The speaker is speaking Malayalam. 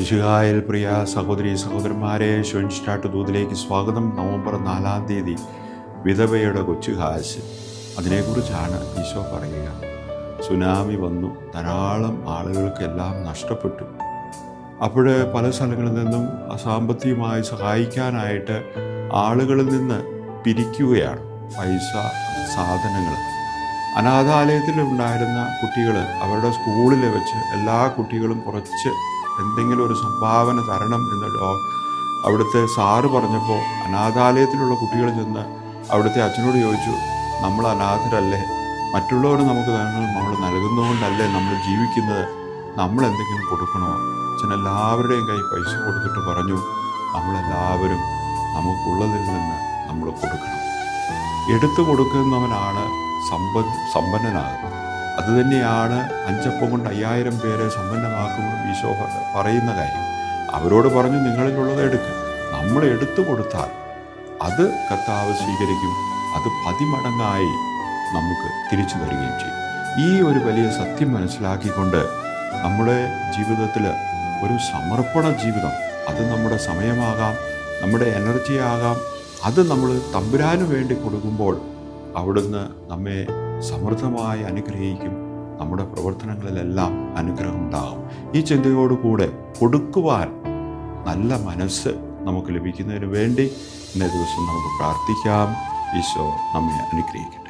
ഋഷികായൽ പ്രിയ സഹോദരി സഹോദരന്മാരെ ഷൊൻസ്റ്റാട്ട് ദൂതിലേക്ക് സ്വാഗതം. നവംബർ നാലാം തീയതി വിധവയുടെ കൊച്ചു കാശ് അതിനെക്കുറിച്ചാണ് ഈശോ പറയുക. സുനാമി വന്നു. ധാരാളം ആളുകൾക്കെല്ലാം നഷ്ടപ്പെട്ടു. അപ്പോൾ പല സ്ഥലങ്ങളിൽ നിന്നും സാമ്പത്തികമായി സഹായിക്കാനായിട്ട് ആളുകളിൽ നിന്ന് പിരിക്കുകയാണ് പൈസ സാധനങ്ങൾ. അനാഥാലയത്തിൽ ഉണ്ടായിരുന്ന കുട്ടികൾ അവരുടെ സ്കൂളിൽ വെച്ച് എല്ലാ കുട്ടികളും കുറച്ച് എന്തെങ്കിലും ഒരു സംഭാവന തരണം എന്ന് അവിടുത്തെ സാറ് പറഞ്ഞപ്പോൾ അനാഥാലയത്തിലുള്ള കുട്ടികൾ ചെന്ന് അവിടുത്തെ അച്ഛനോട് ചോദിച്ചു നമ്മൾ അനാഥരല്ലേ? മറ്റുള്ളവർ നമുക്ക് തങ്ങൾ നമ്മൾ നൽകുന്നതുകൊണ്ടല്ലേ നമ്മൾ ജീവിക്കുന്നത്? നമ്മൾ എന്തെങ്കിലും കൊടുക്കണോ? അച്ഛൻ എല്ലാവരുടെയും കൈ പൈസ കൊടുത്തിട്ട് പറഞ്ഞു നമ്മളെല്ലാവരും നമുക്കുള്ളതിൽ നിന്ന് നമ്മൾ കൊടുക്കണം. എടുത്തു കൊടുക്കുന്നവനാണ് സമ്പ സമ്പന്നനാകുന്നത്. അതുതന്നെയാണ് അഞ്ചപ്പം കൊണ്ട് അയ്യായിരം പേരെ സമ്പന്നമാക്കുമ്പോൾ ഈശോ പറയുന്ന കാര്യം. അവരോട് പറഞ്ഞു നിങ്ങളിലുള്ളത് എടുക്കുക നമ്മൾ എടുത്തു കൊടുത്താൽ അത് കർത്താവ് സ്വീകരിക്കും. അത് പതിമടങ്ങായി നമുക്ക് തിരിച്ചു തരികയും ചെയ്യും. ഈ ഒരു വലിയ സത്യം മനസ്സിലാക്കിക്കൊണ്ട് നമ്മുടെ ജീവിതത്തിൽ ഒരു സമർപ്പണ ജീവിതം അത് നമ്മുടെ സമയമാകാം നമ്മുടെ എനർജി ആകാം അത് നമ്മൾ തമ്പുരാന് വേണ്ടി കൊടുക്കുമ്പോൾ അവിടുന്ന് നമ്മെ സമൃദ്ധമായി അനുഗ്രഹിക്കും. പ്രവർത്തനങ്ങളിലെല്ലാം അനുഗ്രഹം ഉണ്ടാകും ഈ ചിന്തയോടുകൂടെ കൊടുക്കുവാൻ നല്ല മനസ്സ് നമുക്ക് ലഭിക്കുന്നതിന് വേണ്ടി ഇന്നേ ദിവസം നമുക്ക് പ്രാർത്ഥിക്കാം. ഈശോ നമ്മെ അനുഗ്രഹിക്കട്ടെ.